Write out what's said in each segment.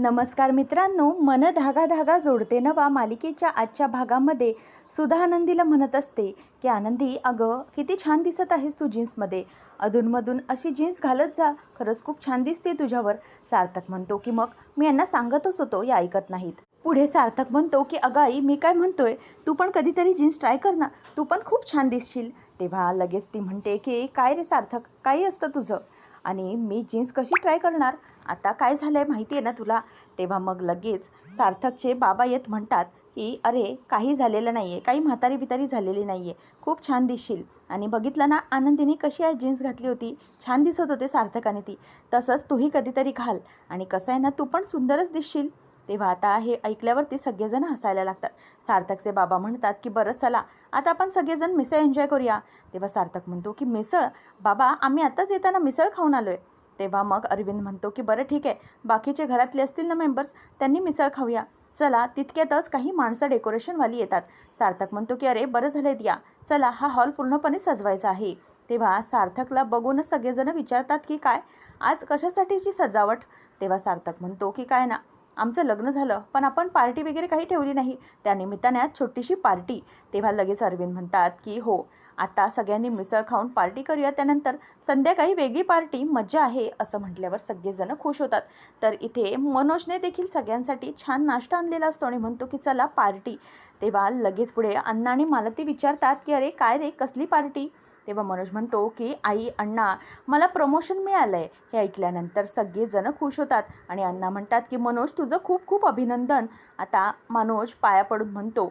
नमस्कार मित्रांनो मन धागा धागा जोडते नवा मालिकेच्या आजच्या भागामध्ये. सुधा आनंदीला म्हणत असते की आनंदी अगं किती छान दिसत आहेस तू जीन्समध्ये. अधूनमधून अशी जीन्स घालत जा. खरंच खूप छान दिसते तुझ्यावर. सार्थक म्हणतो की मग मी यांना सांगतच होतो या ऐकत नाहीत. पुढे सार्थक म्हणतो की अगं आई मी काय म्हणतोय? तू पण कधीतरी जीन्स ट्राय कर ना. तू पण खूप छान दिसशील. तेव्हा लगेच ती म्हणते की काय रे सार्थक? काही असतं तुझं? आणि मी जीन्स कशी ट्राय करणार? आता काय झालं आहे माहिती आहे ना तुला? तेव्हा मग लगेच सार्थकचे बाबा येत म्हणतात की अरे काही झालेलं नाही आहे काही म्हातारी बितारी झालेली नाही आहे खूप छान दिसशील. आणि बघितलं ना आनंदीने कशी आहे जीन्स घातली होती? छान दिसत होते सार्थकाने ती. तसंच तूही कधीतरी घाल. आणि कसं आहे ना तू पण सुंदरच दिसशील. तेव्हा आता हे ऐकल्यावरती सगळेजण हसायला लागतात. सार्थकचे बाबा म्हणतात की बरं चला आता आपण सगळेजण मिसळ एन्जॉय करूया. तेव्हा सार्थक म्हणतो की मिसळ? बाबा आम्ही आत्ताच येताना मिसळ खाऊन आलो आहे तेव्हा मग अरविंद म्हणतो की बरं ठीक आहे. बाकीचे घरातले असतील ना मेंबर्स त्यांनी मिसळ खाऊया. चला तितक्यातच काही माणसं डेकोरेशनवाली येतात. सार्थक म्हणतो की अरे बरं झालं या चला हा हॉल पूर्णपणे सजवायचा आहे. तेव्हा सार्थकला बघूनच सगळेजण विचारतात की काय? आज कशासाठीची सजावट? तेव्हा सार्थक म्हणतो की काय ना आमचं लग्न झालं पण आपण पार्टी वगैरे काही ठेवली नाही. त्यानिमित्ताने आज छोटीशी पार्टी. तेव्हा लगेच अरविंद म्हणतात की हो आता सगळ्यांनी मिसळ खाऊन पार्टी करूया. त्यानंतर संध्याकाळी वेगळी पार्टी मजा आहे असं म्हटल्यावर सगळेजण खुश होतात. तर इथे मनोजने देखील सगळ्यांसाठी छान नाश्ता आणलेला असतो आणि म्हणतो की चला पार्टी. तेव्हा लगेच पुढे अण्णा आणि मालती विचारतात की अरे काय रे कसली पार्टी? तेव्हा मनोज म्हणतो की आई अण्णा मला प्रमोशन मिळालं आहे हे ऐकल्यानंतर सगळेजणं खुश होतात आणि अण्णा म्हणतात की मनोज तुझं खूप खूप अभिनंदन. आता मनोज पाया पडून म्हणतो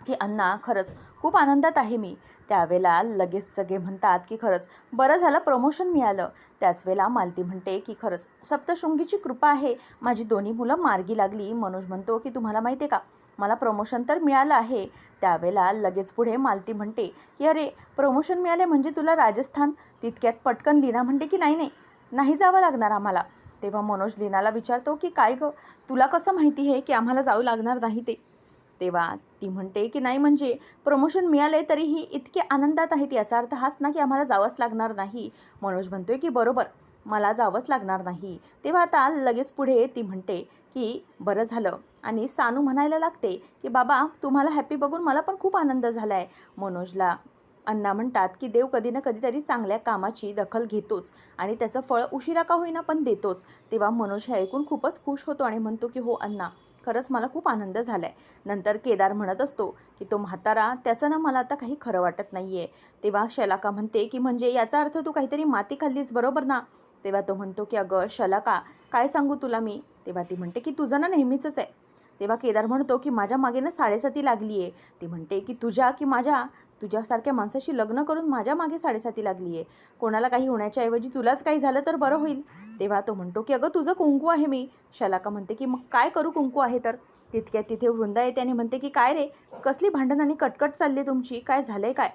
की अण्णा खरंच खूप आनंदात आहे मी. त्यावेळेला लगेच सगळे म्हणतात की खरंच बरं झालं प्रमोशन मिळालं. त्याच वेळेला मालती म्हणते की खरंच सप्तशृंगीची कृपा आहे. माझी दोन्ही मुलं मार्गी लागली. मनोज म्हणतो की तुम्हाला माहिती आहे का मला प्रमोशन तर मिळालं आहे. त्यावेळेला लगेच पुढे मालती म्हणते की अरे प्रमोशन मिळाले म्हणजे तुला राजस्थान? तितक्यात पटकन लीना म्हणते की नाही नाही नाही जावं लागणार आम्हाला. तेव्हा मनोज लीनाला विचारतो की काय गं तुला कसं माहिती आहे की आम्हाला जाऊ लागणार नाही ते? तेव्हा ती म्हणते की नाही म्हणजे प्रमोशन मिळाले तरीही इतके आनंदात आहेत याचा अर्थ हाच ना की आम्हाला जावंच लागणार नाही. मनोज म्हणतोय की बरोबर मला जावंच लागणार नाही. तेव्हा आता लगेच पुढे ती म्हणते की बरं झालं. आणि सानू म्हणायला लागते की बाबा तुम्हाला हॅपी बघून मला पण खूप आनंद झाला आहे मनोजला अण्णा म्हणतात की देव कधी ना कधीतरी चांगल्या कामाची दखल घेतोच आणि त्याचं फळ उशिरा का होईना पण देतोच. तेव्हा मनोज हे ऐकून खूपच खुश होतो आणि म्हणतो की हो अण्णा खरंच मला खूप आनंद झाला आहे नंतर केदार म्हणत असतो की तो म्हातारा त्याचं ना मला आता काही खरं वाटत नाही आहे तेव्हा शलाका म्हणते की म्हणजे याचा अर्थ तू काहीतरी माती खाल्लीस बरोबर ना? तेव्हा तो म्हणतो की अगं शलाका काय सांगू तुला मी? तेव्हा ती म्हणते की तुझं ना नेहमीचंच आहे. तेव्हा केदार म्हणतो की माझ्या मागे ना साडेसाती लागली आहे ती म्हणते की तुझ्या की माझ्या तुझ्यासारख्या माणसाशी लग्न करून माझ्या मागे साडेसाती लागली आहे कोणाला काही होण्याच्या ऐवजी तुलाच काही झालं तर बरं होईल. तेव्हा तो म्हणतो की अगं तुझं कुंकू आहे मी. शलाका म्हणते की मग काय करू कुंकू आहे तर? तितक्यात तिथे वृंदा येते आणि म्हणते की काय रे कसली भांडण आणि कटकट चालली तुमची? काय झालं आहे काय?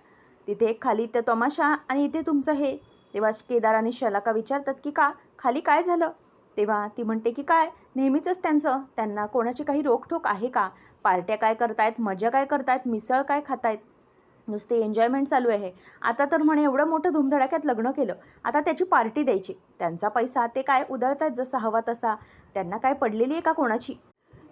तिथे एक खाली तर तमाशा आणि इथे तुमचं हे तेव्हा केदार आणि शलाका विचारतात की का खाली काय झालं? तेव्हा ती म्हणते की काय नेहमीचंच त्यांचं त्यांना कोणाची काही रोकठोक आहे का? पार्ट्या काय करतायत मजा काय करतायत मिसळ काय खातायत? नुसते एन्जॉयमेंट चालू आहे. आता तर म्हणे एवढं मोठं धुमधडाक्यात लग्न केलं. आता त्याची पार्टी द्यायची. त्यांचा पैसा ते काय उधळतायत जसा हवा तसा. त्यांना काय पडलेली आहे का कोणाची?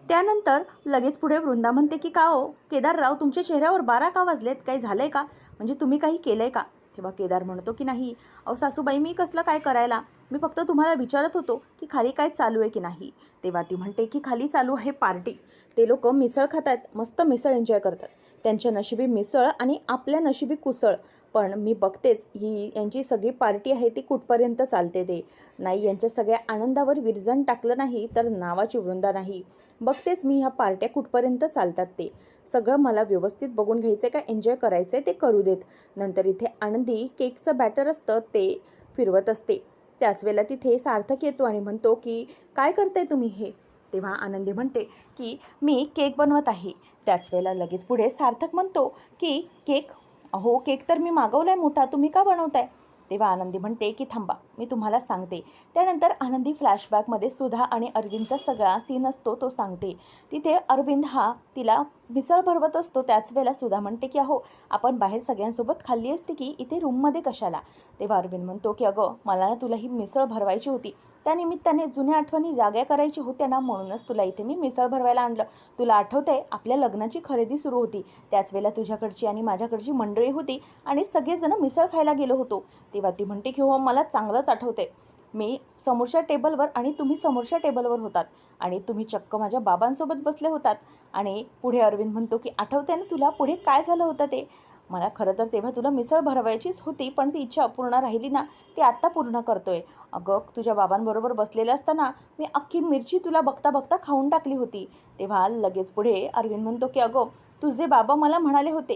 त्यानंतर लगेच पुढे वृंदा म्हणते की का हो? केदारराव तुमच्या चेहऱ्यावर बारा का वाजलेत? काही झालं आहे का? म्हणजे तुम्ही काही केलं आहे का? तेव्हा केदार म्हणतो की नाही अहो सासूबाई मी कसलं काय करायला? मी फक्त तुम्हाला विचारत होतो की खाली काय चालू आहे की नाही. तेव्हा ती म्हणते की खाली चालू आहे पार्टी. ते लोक मिसळ खात आहेत मस्त मिसळ एन्जॉय करतात. त्यांच्या नशिबी मिसळ आणि आपल्या नशिबी कुसळ. पण मी बघतेच ही यांची सगळी पार्टी आहे ती कुठपर्यंत चालते ते? नाही यांच्या सगळ्या आनंदावर विरजण टाकलं नाही तर नावाची वृंदा नाही. बघतेच मी ह्या पार्ट्या कुठपर्यंत चालतात ते. सगळं मला व्यवस्थित बघून घ्यायचं आहे का एन्जॉय करायचं आहे ते करू देत. नंतर इथे आनंदी केकचं बॅटर असतं ते फिरवत असते. त्याच वेळेला तिथे सार्थक येतो आणि म्हणतो की काय करताय तुम्ही हे? तेव्हा आनंदी म्हणते की मी केक बनवत आहे. त्याच वेळेला लगेच पुढे सार्थक म्हणतो की केक? अहो केक तर मी मागवला आहे मोठा तुम्ही का बनवताय? तेव्हा आनंदी म्हणते की थांबा मी तुम्हाला सांगते. त्यानंतर आनंदी फ्लॅशबॅकमध्ये सुधा आणि अरविंदचा सगळा सीन असतो तो सांगते. तिथे अरविंद हा तिला मिसळ भरवत असतो त्याच वेळेला सुधा म्हणते की अहो आपण बाहेर सगळ्यांसोबत खाल्ली असते की इथे रूममध्ये कशाला? तेव्हा अरविंद म्हणतो की अगं मला ना तुला ही मिसळ भरवायची होती. त्यानिमित्ताने जुन्या आठवणी जाग्या करायची होत्या ना म्हणूनच तुला इथे मी मिसळ भरवायला आणलं. तुला आठवतंय आपल्या लग्नाची खरेदी सुरू होती. त्याच वेळेला तुझ्याकडची आणि माझ्याकडची मंडळी होती आणि सगळेजण मिसळ खायला गेलो होतो. तेव्हा ती म्हणते की हो मला चांगलंच आठवते मी समोरच्या टेबलवर आणि तुम्ही समोरच्या टेबलवर होतात. आणि तुम्ही चक्क माझ्या बाबांसोबत बसले होतात. आणि पुढे अरविंद म्हणतो की आठवते ना तुला? पुढे काय झालं होतं ते? मला खरं तर तेव्हा तुला मिसळ भरवायचीच होती पण ती इच्छा अपूर्ण राहिली ना ती आत्ता पूर्ण करतोय. अगं तुझ्या बाबांबरोबर बसलेलं असताना मी अख्खी मिरची तुला बघता बघता खाऊन टाकली होती. तेव्हा लगेच पुढे अरविंद म्हणतो की अगं तुझे बाबा मला म्हणाले होते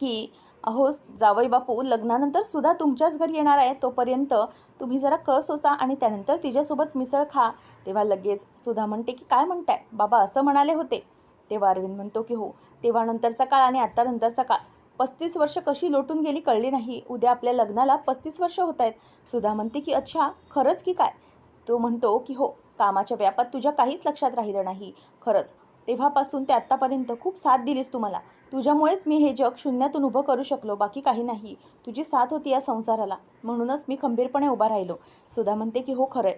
की अहो जावई बापू लग्नानंतर सुद्धा तुमच्याच घरी येणार आहे. तोपर्यंत तुम्ही जरा कळ सोसा आणि त्यानंतर तिच्यासोबत मिसळ खा. तेव्हा लगेच सुधा म्हणते की काय म्हणताय? बाबा असं म्हणाले होते. तेव्हा अरविंद म्हणतो की हो तेव्हा नंतरचा काळ आणि आत्ता नंतरचा काळ. पस्तीस वर्ष कशी लोटून गेली कळली नाही. उद्या आपल्या लग्नाला पस्तीस वर्ष होत आहेत. सुधा म्हणते की अच्छा खरंच की काय? तो म्हणतो की हो कामाच्या व्यापात तुझ्या काहीच लक्षात राहिलं नाही. खरंच तेव्हापासून ते आत्तापर्यंत खूप साथ दिलीस तू मला तुझ्यामुळेच मी हे जग शून्यातून उभं करू शकलो बाकी काही नाही. तुझी साथ होती या संसाराला. म्हणूनच मी खंबीरपणे उभा राहिलो. सुधा म्हणते की हो खरंय.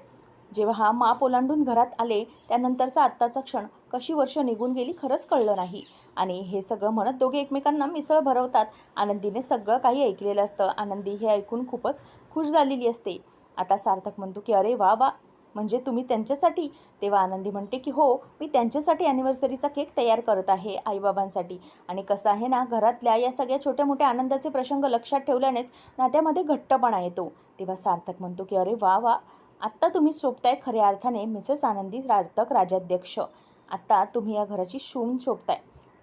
जेव्हा हा माप ओलांडून घरात आले त्यानंतरचा आत्ताचा क्षण कशी वर्ष निघून गेली खरंच कळलं नाही. आणि हे सगळं म्हणत दोघे एकमेकांना मिसळ भरवतात. आनंदीने सगळं काही ऐकलेलं असतं. आनंदी हे ऐकून खूपच खुश झालेली असते. आता सार्थक म्हणतो की अरे वा वा म्हणजे तुम्ही त्यांच्यासाठी तेव्हा आनंदी म्हणते की हो मी त्यांच्यासाठी ॲनिव्हर्सरीचा केक तयार करत आहे आईबाबांसाठी. आणि कसं आहे ना घरातल्या या सगळ्या छोट्या मोठ्या आनंदाचे प्रसंग लक्षात ठेवल्यानेच नात्यामध्ये घट्टपणा येतो. तेव्हा सार्थक म्हणतो की अरे वा वा. आत्ता तुम्ही शोभताय खऱ्या अर्थाने मिसेस आनंदी सार्थक राजाध्यक्ष. आत्ता तुम्ही या घराची शून शोभताय.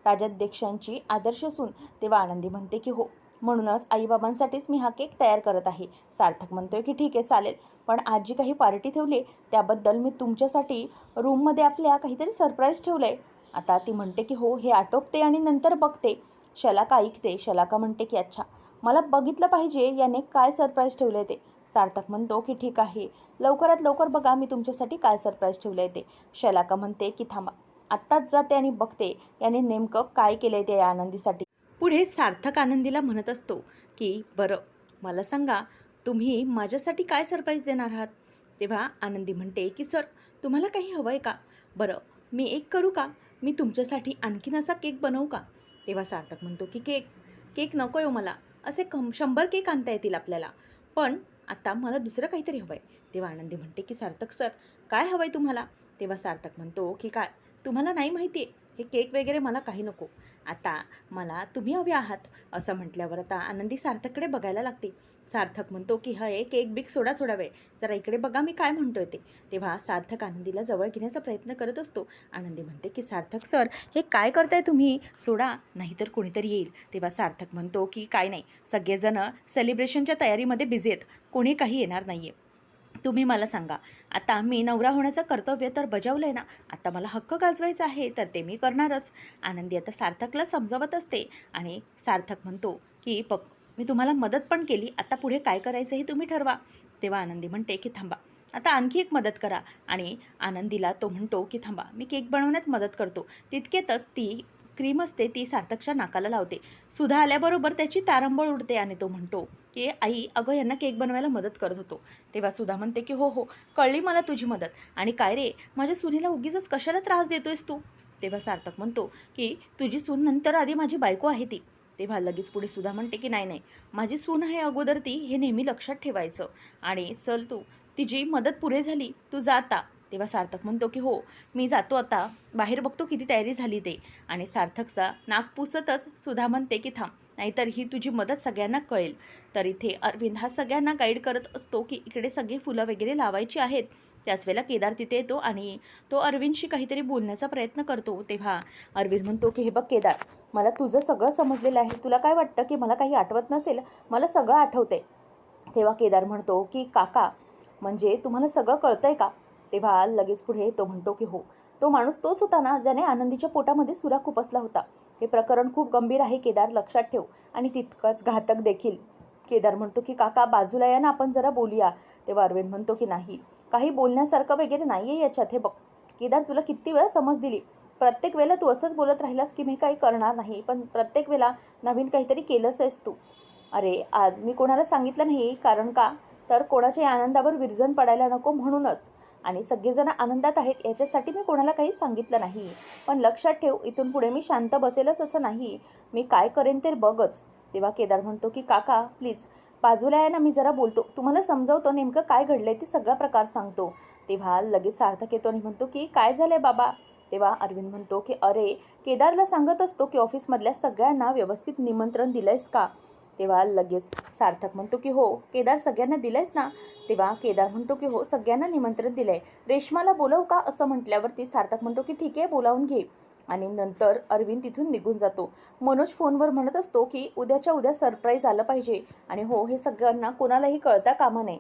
राजाध्यक्षांची आदर्श सून तेव्हा आनंदी म्हणते की हो. म्हणूनच आईबाबांसाठीच मी हा केक तयार करत आहे. सार्थक म्हणतोय की ठीक आहे चालेल. पण आज जी काही पार्टी ठेवली त्याबद्दल मी तुमच्यासाठी रूममध्ये आपल्या काहीतरी सरप्राईज ठेवलं आहे आता ती म्हणते की हो हे आटोपते आणि नंतर बघते. शलाका ऐकते शलाका म्हणते की अच्छा मला बघितलं पाहिजे याने काय सरप्राईज ठेवलं आहे ते. सार्थक म्हणतो की ठीक आहे लवकरात लवकर बघा मी तुमच्यासाठी काय सरप्राईज ठेवलं आहे ते. शलाका म्हणते की थांबा आत्ताच जाते आणि बघते याने नेमकं काय केलं आहे ते या आनंदीसाठी. पुढे सार्थक आनंदीला म्हणत असतो की बरं मला सांगा तुम्ही माझ्यासाठी काय सरप्राईज देणार आहात? तेव्हा आनंदी म्हणते की सर तुम्हाला काही हवं आहे का? बरं मी एक करू का? मी तुमच्यासाठी आणखीन असा केक बनवू का? तेव्हा सार्थक म्हणतो की केक केक नको आहे मला. असे कम शंभर केक आणता येतील आपल्याला. पण आता मला दुसरं काहीतरी हवं आहे तेव्हा आनंदी म्हणते की सार्थक सर काय हवं आहे तुम्हाला? तेव्हा सार्थक म्हणतो की काय? तुम्हाला नाही माहिती आहे हे केक वगैरे मला काही नको. आता मला तुम्ही हवे आहात असं म्हटल्यावर आता आनंदी सार्थककडे बघायला लागते. सार्थक म्हणतो की हे केक बिग सोडा थोडा वेळ. जरा इकडे बघा मी काय म्हणतोय ते. तेव्हा सार्थक आनंदीला जवळ घेण्याचा प्रयत्न करत असतो. आनंदी म्हणते की सार्थक सर हे काय करताय तुम्ही? सोडा नाहीतर कोणीतरी येईल. तेव्हा सार्थक म्हणतो की काय नाही. सगळेजणं सेलिब्रेशनच्या तयारीमध्ये बिझी आहेत. कोणी काही येणार नाही आहे तुम्ही मला सांगा. आता मी नवरा होण्याचं कर्तव्य तर बजावलं आहे ना. आता मला हक्क गाजवायचा आहे तर ते मी करणारच. आनंदी आता सार्थकला समजावत असते आणि सार्थक म्हणतो की पक मी तुम्हाला मदत पण केली आता पुढे काय करायचं हे तुम्ही ठरवा. तेव्हा आनंदी म्हणते की थांबा आता आणखी एक मदत करा. आणि आनंदीला तो म्हणतो की थांबा मी केक बनवण्यात मदत करतो. तितकेतच ती क्रीम असते ती सार्थकच्या नाकाला लावते. सुधा आल्याबरोबर त्याची तारंबळ उडते आणि तो म्हणतो की आई अगं यांना केक बनवायला मदत करत होतो. तेव्हा सुधा म्हणते की हो हो कळली मला तुझी मदत. आणि काय रे माझ्या सुनीला उगीच कशाला त्रास देतोयस तू? तेव्हा सार्थक म्हणतो की तुझी सून नंतर आधी माझी बायको आहे ती. तेव्हा लगेच पुढे सुद्धा म्हणते की नाही नाही माझी सून आहे अगोदर ती हे नेहमी लक्षात ठेवायचं. आणि चल तू तिची मदत पुरे झाली तू जाता. तेव्हा सार्थक म्हणतो की हो मी जातो आता. बाहेर बघतो किती तयारी झाली ते. आणि सार्थकचा नाक पुसतच सुधा म्हणते की थांब नाहीतर ही तुझी मदत सगळ्यांना कळेल. तर इथे अरविंद हा सगळ्यांना गाईड करत असतो की इकडे सगळी फुलं वगैरे लावायची आहेत. त्याच वेळेला केदार तिथे येतो आणि तो अरविंदशी काहीतरी बोलण्याचा प्रयत्न करतो. तेव्हा अरविंद म्हणतो की हे बघ केदार मला तुझं सगळं समजलेलं आहे. तुला काय वाटतं की मला काही आठवत नसेल? मला सगळं आठवते तेव्हा केदार म्हणतो की काका म्हणजे तुम्हाला सगळं कळतंय का? तेव्हा लगेच पुढे तो म्हणतो की हो. तो माणूस तोच होता ना ज्याने आनंदीच्या पोटामध्ये सुरा खुपसला होता. हे प्रकरण खूप गंभीर आहे केदार लक्षात ठेव. आणि तितकंच घातक देखील. केदार म्हणतो की काका बाजूला या ना आपण जरा बोलूया. तेव्हा अरविंद म्हणतो की नाही. काही बोलण्यासारखं वगैरे नाही आहे याच्यात हे बघ. केदार तुला किती वेळा समज दिली. प्रत्येक वेळेला तू असंच बोलत राहिलास की मी काही करणार नाही. पण प्रत्येक वेळेला नवीन काहीतरी केलंच आहेस तू. अरे आज मी कोणाला सांगितलं नाही? कारण का? तर कोणाच्या आनंदावर विरजन पडायला नको म्हणूनच. आणि सगळेजण आनंदात आहेत याच्यासाठी मी कोणाला काही सांगितलं नाही. पण लक्षात ठेव इथून पुढे मी शांत बसेलच असं नाही. मी काय करेन ते बघच. तेव्हा केदार म्हणतो की काका प्लीज बाजूला आहे ना मी जरा बोलतो. तुम्हाला समजवतो नेमकं काय घडलंय ते सगळा प्रकार सांगतो. तेव्हा लगेच सार्थक येतो आणि म्हणतो की काय झालंय बाबा? तेव्हा अरविंद म्हणतो की अरे केदारला सांगत असतो की ऑफिसमधल्या सगळ्यांना व्यवस्थित निमंत्रण दिलंयस का? तेव्हा लगेच सार्थक म्हणतो की हो केदार सगळ्यांना दिलंयस ना? तेव्हा केदार म्हणतो की हो सगळ्यांना निमंत्रण दिलंय. रेश्माला बोलवू का? असं म्हटल्यावरती सार्थक म्हणतो की ठीक आहे बोलावून घे. आणि नंतर अरविंद तिथून निघून जातो. मनोज फोनवर म्हणत असतो की उद्याच्या उद्या सरप्राईज आलं पाहिजे. आणि हो हे सगळ्यांना कोणालाही कळता कामा नये.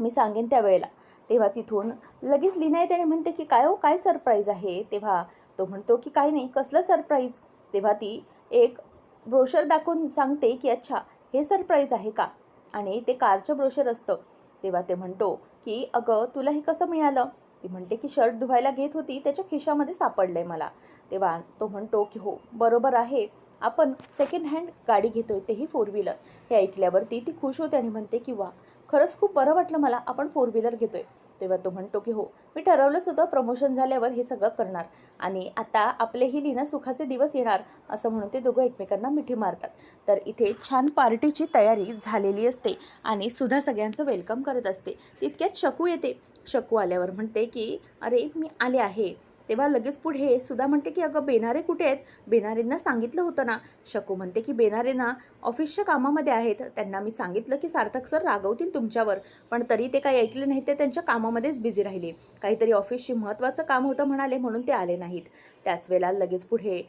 मी सांगेन त्यावेळेला. तेव्हा तिथून लगेच लिहिणं त्याने म्हणते की काय हो काय सरप्राईज आहे? तेव्हा तो म्हणतो की काय नाही कसलं सरप्राईज? तेव्हा ती एक ब्रोशर दाखवून सांगते की अच्छा हे सरप्राईज आहे का? आणि ते कारचं ब्रोशर असतं. तेव्हा ते म्हणतो की अगं तुला हे कसं मिळालं? ती म्हणते की शर्ट धुवायला घेत होती त्याच्या खिशामध्ये सापडलंय मला. तेव्हा तो म्हणतो की हो बरोबर आहे. आपण सेकंड हँड गाडी घेतोय तेही फोर व्हीलर हे ऐकल्यावरती ती खुश होते आणि म्हणते की वा खरंच खूप बरं वाटलं मला आपण फोर व्हीलर घेतोय. तेव्हा तो म्हणतो की हो मी ठरवलंच होतं प्रमोशन झाल्यावर हे सगळं करणार आणि आता आपलेही लिना सुखाचे दिवस येणार असं म्हणून ते दोघं एकमेकांना मिठी मारतात. तर इथे छान पार्टीची तयारी झालेली असते आणि सुद्धा सगळ्यांचं वेलकम करत असते. तितक्यात शकू येते. शकू आल्यावर म्हणते की अरे मी आले आहे. तेव्हा लगेच पुढे सुद्धा म्हणते की अगं बेनारे कुठे आहेत? बेनारेंना सांगितलं होतं ना. शकू म्हणते की बेनारे ना ऑफिसच्या कामामध्ये आहेत. त्यांना मी सांगितलं की सार्थक सर रागवतील तुमच्यावर. पण तरी ते काही ऐकले नाहीत ते त्यांच्या कामामध्येच बिझी राहिले. काहीतरी ऑफिसची महत्त्वाचं काम होतं म्हणाले म्हणून ते आले नाहीत. त्याच वेळेला लगेच पुढे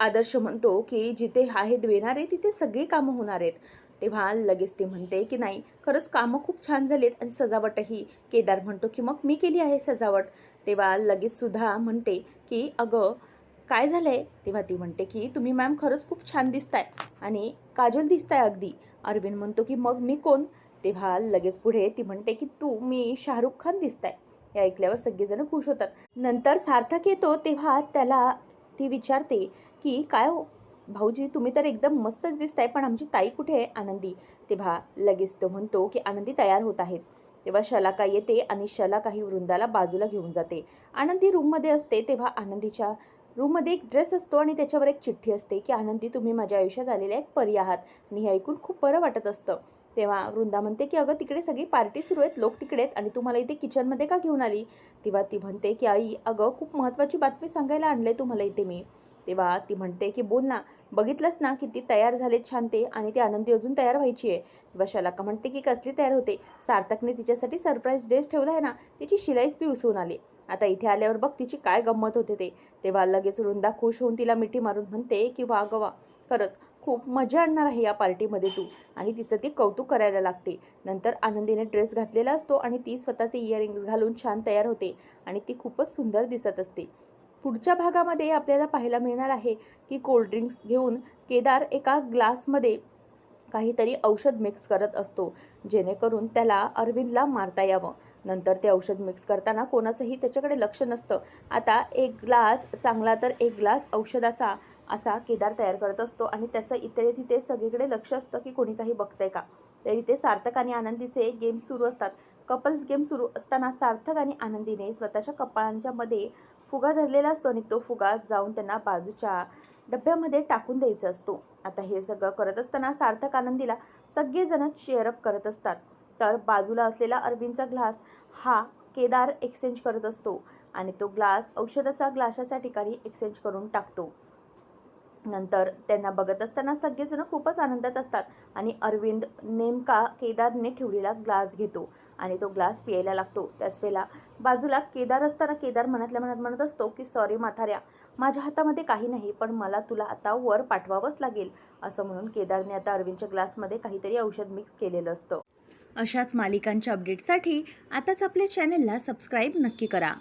आदर्श म्हणतो की जिथे आहेत बेनारे तिथे सगळी कामं होणार आहेत. तेव्हा लगेच ते म्हणते की नाही खरंच कामं खूप छान झालीत आणि सजावटही. केदार म्हणतो की मग मी केली आहे सजावट. तेव्हा लगेच सुद्धा म्हणते की अगं काय झालं आहे तेव्हा ती म्हणते की तुम्ही मॅम खरंच खूप छान दिसताय आणि काजल दिसताय अगदी. अरविंद म्हणतो की मग मी कोण? तेव्हा लगेच पुढे ती म्हणते की तू मी शाहरुख खान दिसताय. हे ऐकल्यावर सगळेजण खुश होतात. नंतर सार्थक येतो तेव्हा त्याला ती विचारते की काय हो? भाऊजी तुम्ही तर एकदम मस्तच दिसताय पण आमची ताई कुठे आहे? आनंदी. तेव्हा लगेच तो म्हणतो की आनंदी तयार होत आहेत. तेव्हा शलाका येते आणि शलाका ही वृंदाला बाजूला घेऊन जाते. आनंदी रूममध्ये असते तेव्हा आनंदीच्या रूममध्ये एक ड्रेस असतो आणि त्याच्यावर एक चिठ्ठी असते की आनंदी तुम्ही माझ्या आयुष्यात आलेल्या एक परी आहात. आणि हे ऐकून खूप बरं वाटत असतं. तेव्हा वृंदा म्हणते की अगं तिकडे सगळी पार्टी सुरू आहेत लोक तिकडे आहेत आणि तुम्हाला इथे किचनमध्ये का घेऊन आली? तेव्हा ती म्हणते की आई अगं खूप महत्त्वाची बातमी सांगायला आणलं आहे तुम्हाला इथे मी. तेव्हा ती म्हणते की बोल ना बघितलंस ना की ती तयार झालेत छान ते आणि ती आनंदी अजून तयार व्हायची आहे. तेव्हा शलाका म्हणते की कसली तयार होते? सार्थकने तिच्यासाठी सरप्राईज ड्रेस ठेवला आहे ना तिची शिलाईच बी उसवून आली. आता इथे आल्यावर बघ तिची काय गंमत होते ते. तेव्हा लगेच वृंदा खुश होऊन तिला मिठी मारून म्हणते की वा ग वा खरंच खूप मजा आणणार आहे या पार्टीमध्ये तू. आणि तिचं ती कौतुक करायला लागते. नंतर आनंदीने ड्रेस घातलेला असतो आणि ती स्वतःचे इयरिंग्स घालून छान तयार होते आणि ती खूपच सुंदर दिसत असते. पुढच्या भागामध्ये आपल्याला पाहायला मिळणार आहे की कोल्ड्रिंक्स घेऊन केदार एका ग्लासमध्ये काहीतरी औषध मिक्स करत असतो जेणेकरून त्याला अरविंदला मारता यावं. नंतर ते औषध मिक्स करताना कोणाचंही त्याच्याकडे लक्ष नसतं. आता एक ग्लास चांगला तर एक ग्लास औषधाचा असा केदार तयार करत असतो आणि त्याचं इतर तिथे सगळीकडे लक्ष असतं की कोणी काही बघतंय का? तर इथे सार्थक आणि आनंदीचे गेम सुरू असतात. कपल्स गेम सुरू असताना सार्थक आणि आनंदीने स्वतःच्या कपाळांच्यामध्ये फुगा धरलेला असतो आणि तो फुगा जाऊन त्यांना बाजूच्या डब्यामध्ये टाकून द्यायचा असतो. आता हे सगळं करत असताना सार्थक आनंदीला सगळेजण शेअरअप करत असतात. तर बाजूला असलेला अरविंदचा ग्लास हा केदार एक्सचेंज करत असतो आणि तो ग्लास औषधाचा ग्लासाच्या ठिकाणी एक्सचेंज करून टाकतो. नंतर त्यांना बघत असताना सगळेजण खूपच आनंदात असतात आणि अरविंद नेमका केदारने ठेवलेला ग्लास घेतो. आणि तो ग्लास पियायला लागतो. त्याच वेळेला बाजूला केदार असताना केदार मनातल्या मनात म्हणत असतो की सॉरी म्हाताऱ्या माझ्या हातामध्ये काही नाही पण मला तुला आता वर पाठवावंच लागेल. असं म्हणून केदारने आता अरविंदच्या ग्लासमध्ये काहीतरी औषध मिक्स केलेलं असतं. अशाच मालिकांच्या अपडेटसाठी आताच आपल्या चॅनलला सबस्क्राईब नक्की करा.